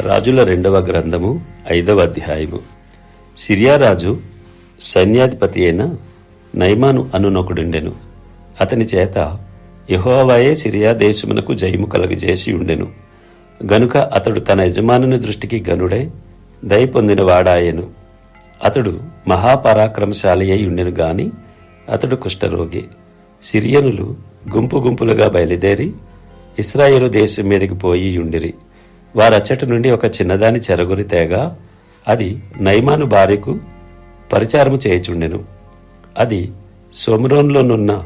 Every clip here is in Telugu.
రాజుల రెండవ గ్రంథము ఐదవ అధ్యాయము. సిరియా రాజు సైన్యాధిపతి అయిన నైమాను అనునొకడుండెను. అతని చేత యహోవాయే సిరియా దేశమునకు జయము కలగజేసి ఉండెను గనుక అతడు తన యజమానుని దృష్టికి గనుడై దయ పొందిన వాడాయెను. అతడు మహాపరాక్రమశాలి అయి ఉండెను గాని అతడు కుష్ఠరోగి. సిరియనులు గుంపు గుంపులుగా బయలుదేరి ఇస్రాయేలు దేశం మీదకి పోయి ఉండిరి. వారచ్చటి నుండి ఒక చిన్నదాని చెరగొని తేగా అది నైమాను భార్యకు పరిచారము చేయుచుండెను. అది సోమరోన్లోనున్న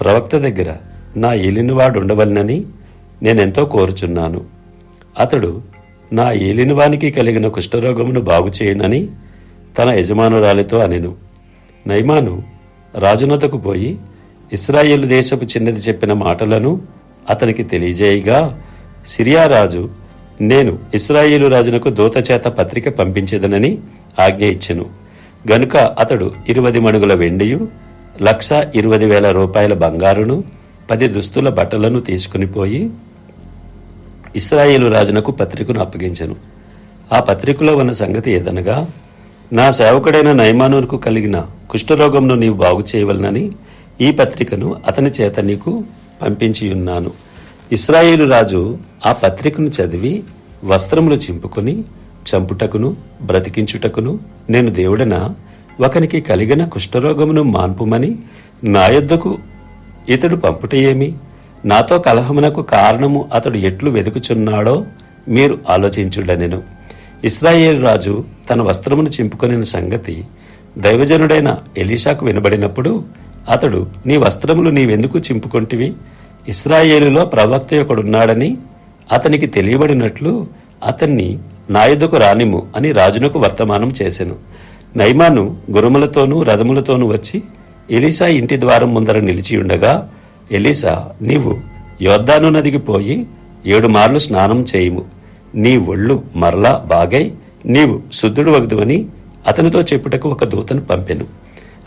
ప్రవక్త దగ్గర నా ఏలినవాడు ఉండవలనని నేనెంతో కోరుచున్నాను. అతడు నా ఏలినవానికి కలిగిన కుష్ఠరోగమును బాగు చేయనని తన యజమానురాలితో అనెను. నైమాను రాజునతకు పోయి ఇస్రాయేలు దేశపు చిన్నది చెప్పిన మాటలను అతనికి తెలియజేయగా సిరియా రాజు నేను ఇస్రాయేలు రాజునకు దూత చేత పత్రిక పంపించేదనని ఆజ్ఞ ఇచ్చెను. గనుక అతడు ఇరువది మణుగుల వెండియు లక్ష ఇరవై వేల రూపాయల బంగారును పది దుస్తుల బట్టలను తీసుకుని పోయి ఇస్రాయేలు రాజునకు పత్రికను అప్పగించెను. ఆ పత్రికలో ఉన్న సంగతి ఏదనగా నా సేవకుడైన నైమానూర్కు కలిగిన కుష్ఠరోగంను నీవు బాగు చేయవలనని ఈ పత్రికను అతని చేత నీకు పంపించియున్నాను. ఇస్రాయేలు రాజు ఆ పత్రికను చదివి వస్త్రములు చింపుకొని చంపుటకును బ్రతికించుటకును నేను దేవుడన? ఒకనికి కలిగిన కుష్ఠరోగమును మాన్పుమని నా యొద్దకు ఇతడు పంపుట ఏమి? నాతో కలహమునకు కారణము అతడు ఎట్లు వెదుకుచున్నాడో మీరు ఆలోచించుడనెను. ఇస్రాయేల్ రాజు తన వస్త్రమును చింపుకొనిన సంగతి దైవజనుడైన ఎలీషాకు వినబడినప్పుడు అతడు నీ వస్త్రములు నీవెందుకు చింపుకొంటివి? ఇస్రాయేలులో ప్రవక్త ఒకడున్నాడని అతనికి తెలియబడినట్లు అతన్ని నాయుధకు రానిము అని రాజునకు వర్తమానం చేశాను నైమాను గురుములతోనూ రథములతోనూ వచ్చి ఎలీసా ఇంటి ద్వారం ముందర నిలిచి ఉండగా ఎలీసా నీవు యోద్ధాను నదికి పోయి ఏడు మార్లు స్నానం చేయుము. నీ ఒళ్ళు మరలా బాగై నీవు శుద్ధుడు వగదువని అతనితో చెప్పుటకు ఒక దూతను పంపెను.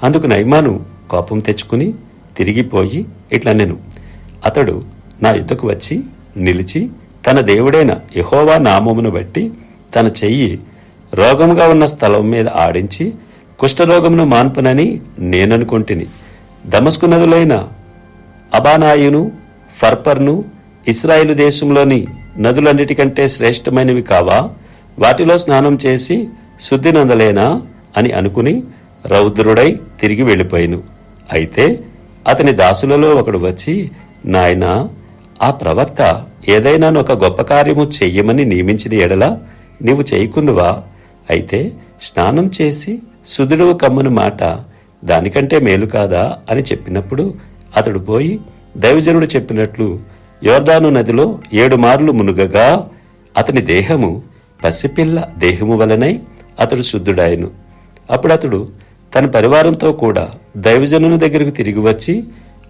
అందుకు నైమాను కోపం తెచ్చుకుని తిరిగిపోయి ఇట్లా నేను అతడు నా యుద్ధకు వచ్చి నిలిచి తన దేవుడైన యహోవా నామమును బట్టి తన చెయ్యి రోగముగా ఉన్న స్థలం మీద ఆడించి కుష్ఠరోగమును మాన్పునని నేననుకుంటుని. దమస్కు నదులైన అబానాయును ఫర్పర్ను ఇస్రాయిలు దేశంలోని నదులన్నిటికంటే శ్రేష్టమైనవి కావా? వాటిలో స్నానం చేసి శుద్ధి నందలేనా? అని అనుకుని రౌద్రుడై తిరిగి వెళ్ళిపోయిను. అయితే అతని దాసులలో ఒకడు వచ్చి నాయనా ఆ ప్రవక్త ఏదైనా ఒక గొప్ప కార్యము చెయ్యమని నియమించిన ఎడల నీవు చేయకుందువా? అయితే స్నానం చేసి సుదుడువు కమ్మును మాట దానికంటే మేలు కాదా? అని చెప్పినప్పుడు అతడు పోయి దైవజనుడు చెప్పినట్లు యోర్దాను నదిలో ఏడు మార్లు మునుగగా అతని దేహము పసిపిల్ల దేహము వలనై అతడు శుద్ధుడాయను. అప్పుడు అతడు తన పరివారంతో కూడా దైవజనుని దగ్గరకు తిరిగి వచ్చి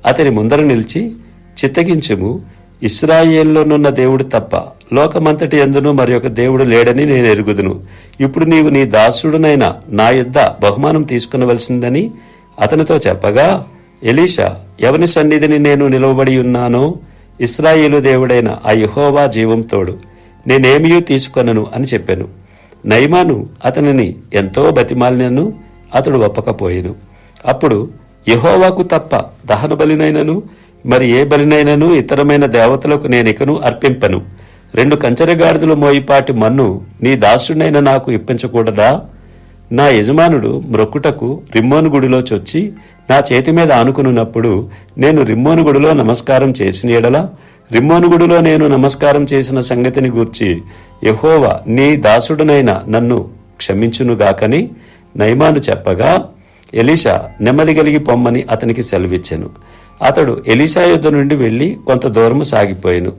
అతని ముందర నిలిచి చిత్తగించుము. ఇస్రాయేల్లోనున్న దేవుడు తప్ప లోకమంతటి ఎందును మరి ఒక దేవుడు లేడని నేను ఎరుగుదును. ఇప్పుడు నీవు నీ దాసుడునైన నా యుద్ధ బహుమానం తీసుకునవలసిందని అతనితో చెప్పగా ఎలీషా ఎవని సన్నిధిని నేను నిలవబడి ఉన్నానో? ఇస్రాయేలు దేవుడైన ఆ యహోవా జీవం తోడు నేనేమియూ తీసుకొనను అని చెప్పాను. నైమాను అతనిని ఎంతో బతిమాలినను అతడు ఒప్పకపోయేను. అప్పుడు యహోవాకు తప్ప దహనబలినైనను మరి ఏ బలినైనను ఇతరమైన దేవతలకు నేనికను అర్పింపను. రెండు కంచరగాడిదలు మోయిపాటి మన్ను నీ దాసుడైన నాకు ఇప్పించకూడదా? నా యజమానుడు మ్రొక్కుటకు రిమ్మోను గుడిలో చొచ్చి నా చేతి మీద ఆనుకున్నప్పుడు నేను రిమ్మోను గుడిలో నమస్కారం చేసిన ఎడలా రిమ్మోను గుడిలో నేను నమస్కారం చేసిన సంగతిని గూర్చి యహోవా నీ దాసుడునైన నన్ను క్షమించునుగాకని నైమాను చెప్పగా ఎలీషా నెమ్మది కలిగి పొమ్మని అతనికి సెలవిచ్చెను. అతడు ఎలీషా యుద్ధ నుండి వెళ్ళి కొంత దూరము సాగిపోయాను.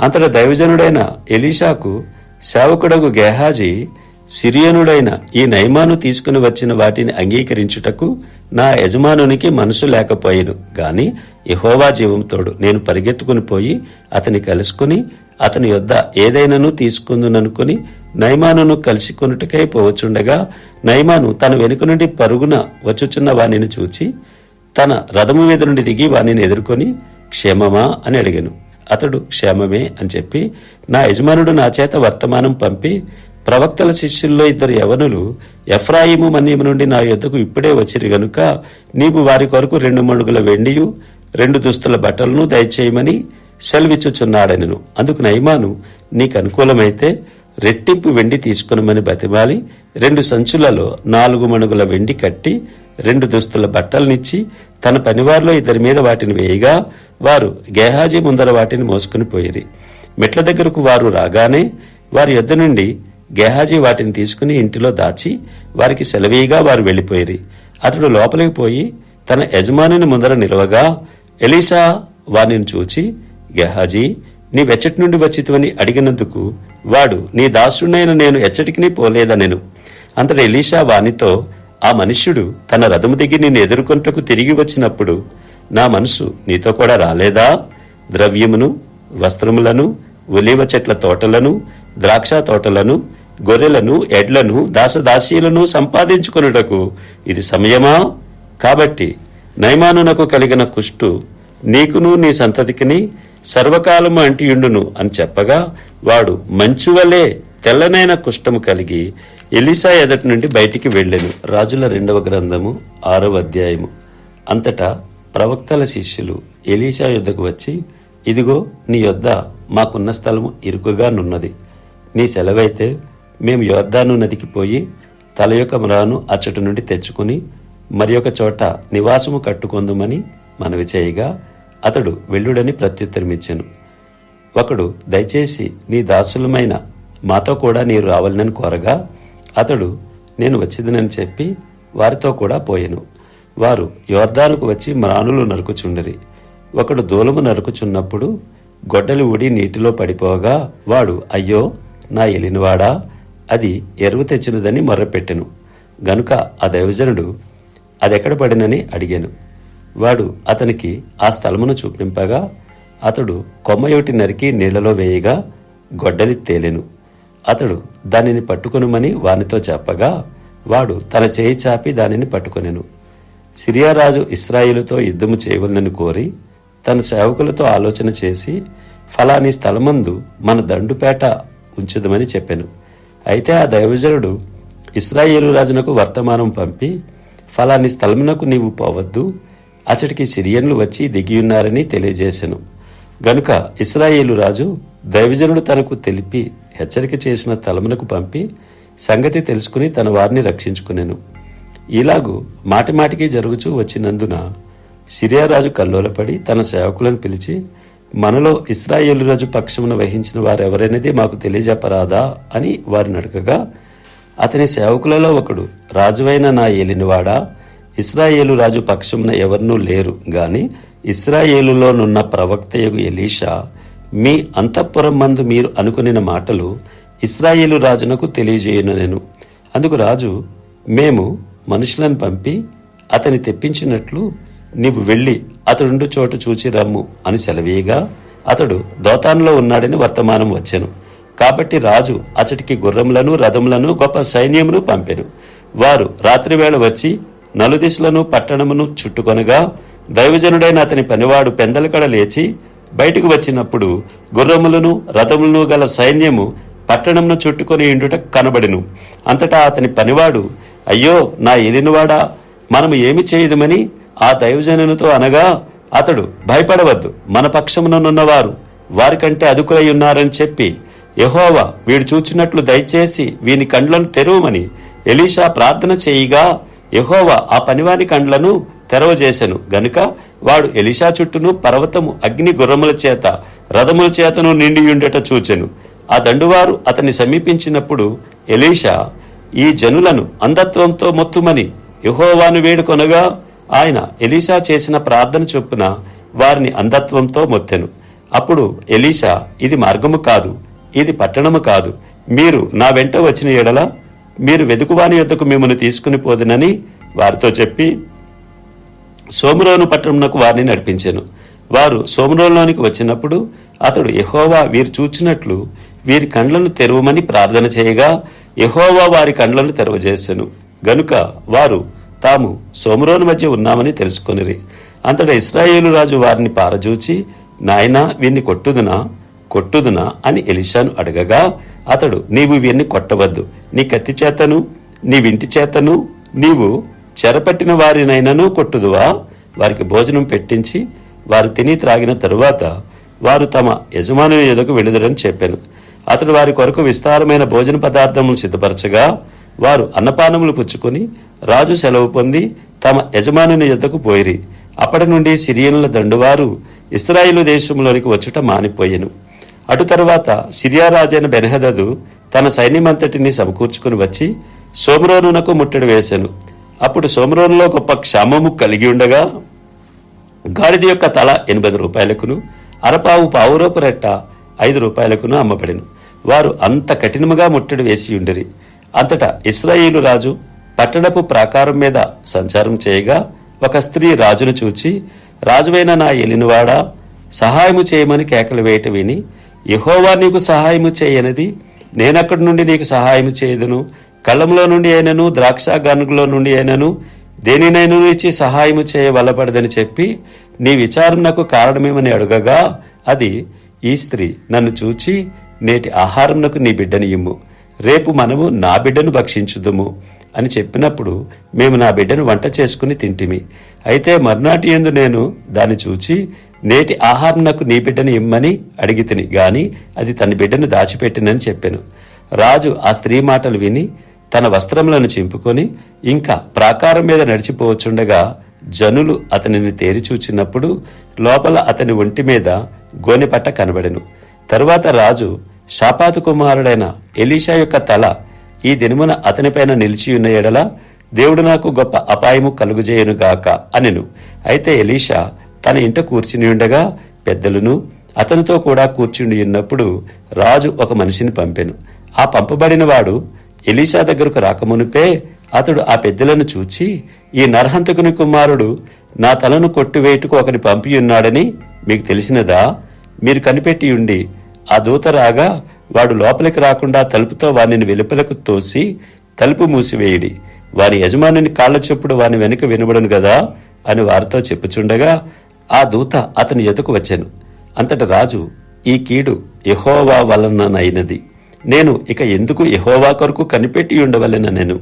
అంతట దైవజనుడైన ఎలీషాకు సేవకుడగు గేహాజీ సిరియనుడైన ఈ నైమాను తీసుకుని వచ్చిన వాటిని అంగీకరించుటకు నా యజమానునికి మనసు లేకపోయేను. గాని యహోవా జీవంతోడు నేను పరిగెత్తుకుని పోయి అతని కలుసుకుని అతని యొద్ద ఏదైనాను తీసుకుందుననుకుని నైమానును కలిసి కొనుటకై పోవచుండగా నైమాను తన వెనుక నుండి పరుగున వచ్చుచున్న వానిని చూచి తన రథము మీద నుండి దిగి వాణ్ణి ఎదుర్కొని క్షేమమా? అని అడిగాను. అతడు క్షేమమే అని చెప్పి నా యజమానుడు నా చేత వర్తమానం పంపి ప్రవక్తల శిష్యుల్లో ఇద్దరు యవనులు ఎఫ్రాయిము మన్యము నుండి నా యొద్దకు ఇప్పుడే వచ్చిరి గనుక నీవు వారి కొరకు రెండు మణుగుల వెండియు రెండు దుస్తుల బట్టలను దయచేయమని సెలవిచ్చుచున్నాడనెను. అందుకు నయమాను నీకు అనుకూలమైతే రెట్టింపు వెండి తీసుకునమని బతిమాలి రెండు సంచులలో నాలుగు మణుగుల వెండి కట్టి రెండు దుస్తుల బట్టలనిచ్చి తన పనివారిలో ఇద్దరి మీద వాటిని వేయగా వారు గేహాజీ ముందర వాటిని మోసుకుని పోయిరి. మెట్ల దగ్గరకు వారు రాగానే వారి యొద్ద నుండి గేహాజీ వాటిని తీసుకుని ఇంటిలో దాచి వారికి సెలవీగా వారు వెళ్ళిపోయిరి అతడు లోపలికి పోయి తన యజమానిని ముందర నిలవగా ఎలీసా వారిని చూచి గెహాజీ నీ వెచ్చటి నుండి వచ్చితివని అడిగినందుకు వాడు నీ దాసుడైన నేను ఎచ్చటికి పోలేదనెను. అంతటి ఎలీషా వానితో ఆ మనుష్యుడు తన రథము దిగి నిన్ను ఎదుర్కొంటకు తిరిగి వచ్చినప్పుడు నా మనసు నీతో కూడా రాలేదా? ద్రవ్యమును వస్త్రములను ఒలివ చెట్ల తోటలను ద్రాక్ష తోటలను గొర్రెలను ఎడ్లను దాసదాసీలను సంపాదించుకొనుటకు ఇది సమయమా? కాబట్టి నయమానునకు కలిగిన కుష్టు నీకును నీ సంతతికిని సర్వకాలము అంటియుండును అని చెప్పగా వాడు మంచువలే తెల్లనైన కుష్టము కలిగి ఎలిసా ఎదటి నుండి బయటికి వెళ్ళెను. రాజుల రెండవ గ్రంథము ఆరవ అధ్యాయము. అంతటా ప్రవక్తల శిష్యులు ఎలీషా యొద్దకు వచ్చి ఇదిగో నీ యొద్ద మాకున్న స్థలము ఇరుకుగా నున్నది. నీ సెలవైతే మేము యోద్ధాను నదికి పోయి తల యొక్క మ్రాను అచ్చటి నుండి తెచ్చుకుని మరి ఒక చోట నివాసము కట్టుకొందుమని మనవి చేయగా అతడు వెళ్ళుడని ప్రత్యుత్తరమిచ్చాను. ఒకడు దయచేసి నీ దాసులమైన మాతో కూడా నీరు రావాలని కోరగా అతడు నేను వచ్చిందనని చెప్పి వారితో కూడా పోయెను. వారు యోర్ధానుకు వచ్చి మ్రానులు నరుకుచుండిరి. ఒకడు దూలము నరుకుచున్నప్పుడు గొడ్డలి ఊడి నీటిలో పడిపోగా వాడు అయ్యో నా ఎలినవాడా? అది ఎరువు తెచ్చినదని మొర్రపెట్టెను. గనుక ఆ దైవజనుడు అదెక్కడ పడినని అడిగాను. వాడు అతనికి ఆ స్థలమును చూపింపగా అతడు కొమ్మయోటి నరికి నీళ్ళలో వేయగా గొడ్డలి తేలెను. అతడు దానిని పట్టుకొనుమని వానితో చెప్పగా వాడు తన చేయి చాపి దానిని పట్టుకొనెను. సిరియారాజు ఇస్రాయిలుతో యుద్ధము చేయవలనని కోరి తన సేవకులతో ఆలోచన చేసి ఫలాని స్థలమందు మన దండుపేట ఉంచుదమని చెప్పాను. అయితే ఆ దైవజనుడు ఇస్రాయేలు రాజునకు వర్తమానం పంపి ఫలాని స్థలమునకు నీవు పోవద్దు అచటికి సిరియన్లు వచ్చి దిగియున్నారని తెలియజేశెను గనుక ఇస్రాయేలు రాజు దైవజనుడు తనకు తెలిపి హెచ్చరిక చేసిన తలమునకు పంపి సంగతి తెలుసుకుని తన వారిని రక్షించుకునేను. ఇలాగు మాటిమాటికి జరుగుచూ వచ్చినందున సిరియారాజు కల్లోలపడి తన సేవకులను పిలిచి మనలో ఇస్రాయేలు రాజు పక్షమున వహించిన వారెవరనేది మాకు తెలియజెప్పరాదా అని వారిని అడగగా అతని సేవకులలో ఒకడు రాజువైన నా ఏలినవాడా ఇస్రాయేలు రాజు పక్షమున ఎవరినూ లేరు గాని ఇస్రాయేలులోనున్న ప్రవక్తయగు ఎలీషా మీ అంతఃపురం మందు మీరు అనుకునిన మాటలు ఇస్రాయేలు రాజునకు తెలియజేయను నేను అందుకు రాజు మేము మనుషులను పంపి అతని తెప్పించినట్లు నీవు వెళ్ళి అతడుండు చోటు చూచి రమ్ము అని సెలవీయగా అతడు దోతాన్లో ఉన్నాడని వర్తమానం వచ్చాను. కాబట్టి రాజు అతడికి గుర్రములను రథములను గొప్ప సైన్యమును పంపెను. వారు రాత్రివేళ వచ్చి నలుదిశలను పట్టణమును చుట్టుకొనగా దైవజనుడైన అతని పనివాడు పెందలకడ లేచి బయటకు వచ్చినప్పుడు గుర్రములను రథములను గల సైన్యము పట్టణమును చుట్టుకొని ఇండుట కనబడెను. అంతటా అతని పనివాడు అయ్యో నా ఎలినవాడా మనము ఏమి చేయదుమని? ఆ దైవజనునితో అనగా అతడు భయపడవద్దు మన పక్షముననున్నవారు వారికంటే అదుకులై ఉన్నారని చెప్పి యహోవా వీడు చూచినట్లు దయచేసి వీని కండ్లను తెరవమని ఎలీషా ప్రార్థన చేయగా యహోవా ఆ పనివాని కండ్లను తెరవజేసెను. గనుక వాడు ఎలీషా చుట్టూను పర్వతము అగ్ని గుర్రముల చేత రథముల చేతను నిండియుండట చూచెను. ఆ దండువారు అతన్ని సమీపించినప్పుడు ఎలీషా ఈ జనులను అంధత్వంతో మొత్తుమని యెహోవాను వేడుకొనగా ఆయన ఎలీషా చేసిన ప్రార్థన చొప్పున వారిని అంధత్వంతో మొత్తెను. అప్పుడు ఎలీషా ఇది మార్గము కాదు ఇది పట్టణము కాదు మీరు నా వెంట వచ్చిన ఎడల మీరు వెదుకువాని యొద్దకు మిమ్మల్ని తీసుకుని పోదునని వారితో చెప్పి సోమరోను పట్టణమునకు వారిని నడిపించెను. వారు సోమరోలోనికి వచ్చినప్పుడు అతడు యహోవా వీరు చూచినట్లు వీరి కండ్లను తెరవమని ప్రార్థన చేయగా యహోవా వారి కండ్లను తెరవజేసెను. గనుక వారు తాము సోమరోను మధ్య ఉన్నామని తెలుసుకొనిరి. అంతటా ఇస్రాయేలు రాజు వారిని పారజూచి నాయనా వీన్ని కొట్టుదునా? కొట్టుదునా? అని ఎలిషాను అడగగా అతడు నీవు వీరిని కొట్టవద్దు. నీ కత్తి చేతను? నీ వింటి చేతను? నీవు చెరపట్టిన వారినైనను కొట్టుదువా? వారికి భోజనం పెట్టించి వారు తిని త్రాగిన తరువాత వారు తమ యజమానుని ఎదుకు వెళుదరని చెప్పాను. అతడు వారి కొరకు విస్తారమైన భోజన పదార్థములు సిద్ధపరచగా వారు అన్నపానములు పుచ్చుకొని రాజు సెలవు పొంది తమ యజమానుని యొద్దకు పోయిరి. అప్పటి నుండి సిరియనుల దండువారు ఇస్రాయిలు దేశంలోనికి వచ్చుట మానిపోయెను. అటు తరువాత సిరియా రాజైన బెనహదదు తన సైన్యమంతటిని సమకూర్చుకుని వచ్చి సోమరోనునకు ముట్టడి వేశాను అప్పుడు సోమరంలో గొప్ప క్షామము కలిగి ఉండగా గాడిద యొక్క తల ఎనభై రూపాయలకును అరపావు పావురోపు రెట్ట ఐదు రూపాయలకును అమ్మబడిను. వారు అంత కఠినముగా ముట్టడి వేసి ఉండిరి. అంతటా ఇస్రాయేలు రాజు పట్టణపు ప్రాకారం మీద సంచారం చేయగా ఒక స్త్రీ రాజును చూచి రాజువైన నా ఎలినవాడా సహాయము చేయమని కేకలు వేయట విని యహోవా నీకు సహాయము చేయనది నేనక్కడి నుండి నీకు సహాయము చేయదును కళ్ళంలో నుండి అయినను ద్రాక్ష గనుగులో నుండి అయినను దేనినైనా ఇచ్చి సహాయము చేయవలపడదని చెప్పి నీ విచారం నాకు కారణమేమని అడుగగా అది ఈ స్త్రీ నన్ను చూచి నేటి ఆహారంనకు నీ బిడ్డని ఇమ్ము. రేపు మనము నా బిడ్డను భక్షించుదుము అని చెప్పినప్పుడు మేము నా బిడ్డను వంట చేసుకుని తింటిమి. అయితే మర్నాటి ఎందు నేను దాన్ని చూచి నేటి ఆహారం నాకు నీ బిడ్డని ఇమ్మని అడిగి తిని గాని అది తన బిడ్డను దాచిపెట్టినని చెప్పాను. రాజు ఆ స్త్రీ మాటలు విని తన వస్త్రములను చింపుకొని ఇంకా ప్రాకారం మీద నడిచిపోవచ్చుండగా జనులు అతనిని తేరిచూచినప్పుడు లోపల అతని ఒంటి మీద గోనెపట్ట కనబడెను. తరువాత రాజు షాపాతు కుమారుడైన ఎలీషా యొక్క తల ఈ దినమున అతనిపైన నిలిచియున్న ఎడల దేవుడు నాకు గొప్ప అపాయము కలుగుజేయనుగాక అనెను. అయితే ఎలీషా తన ఇంట కూర్చుని ఉండగా పెద్దలను అతనితో కూడా కూర్చుండి ఉన్నప్పుడు రాజు ఒక మనిషిని పంపెను. ఆ పంపబడిన వాడు ఎలీషా దగ్గరకు రాకమునిపే అతడు ఆ పెద్దలను చూచి ఈ నరహంతకుని కుమారుడు నా తలను కొట్టివేయుటకు ఒకని పంపియున్నాడని మీకు తెలిసినదా? మీరు కనిపెట్టి ఉండి ఆ దూత రాగా వాడు లోపలికి రాకుండా తలుపుతో వానిని వెలుపలకు తోసి తలుపు మూసివేయుడి. వారి యజమానుని కాళ్ళ చెప్పుడు వాని వెనుక వినబడను గదా? అని వారితో చెప్పుచుండగా ఆ దూత అతని ఎదుకు వచ్చాను. అంతట రాజు ఈ కీడు యహోవా వలననైనది. నేను ఇక ఎందుకు యహోవా కొరకు కనిపెట్టి ఉండవలెన నేను